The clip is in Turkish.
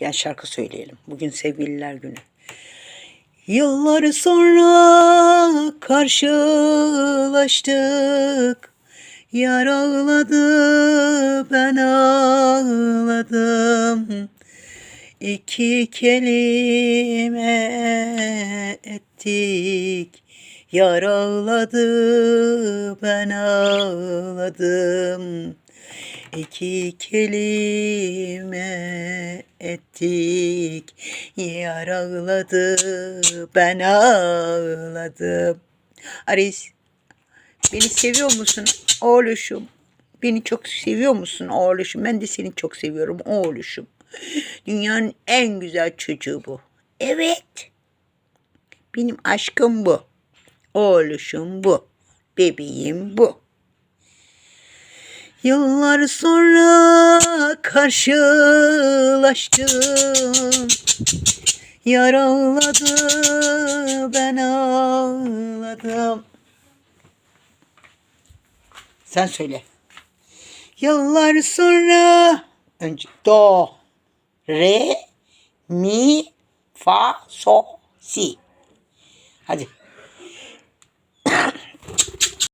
Gel şarkı söyleyelim. Bugün sevgililer günü. Yıllar sonra karşılaştık. Yar ağladı, ben ağladım. İki kelime ettik. Yar ağladı, ben ağladım. İki kelime ettik. Yar ağladı, ben ağladım. Aris, beni seviyor musun oğluşum? Beni çok seviyor musun oğluşum? Ben de seni çok seviyorum oğluşum. Dünyanın en güzel çocuğu bu. Evet. Benim aşkım bu. Oğluşum bu. Bebeğim bu. Yıllar sonra karşılaştım. Yar ağladı, ben ağladım. Sen söyle. Yıllar sonra önce do, re, mi, fa, so, si. Hadi.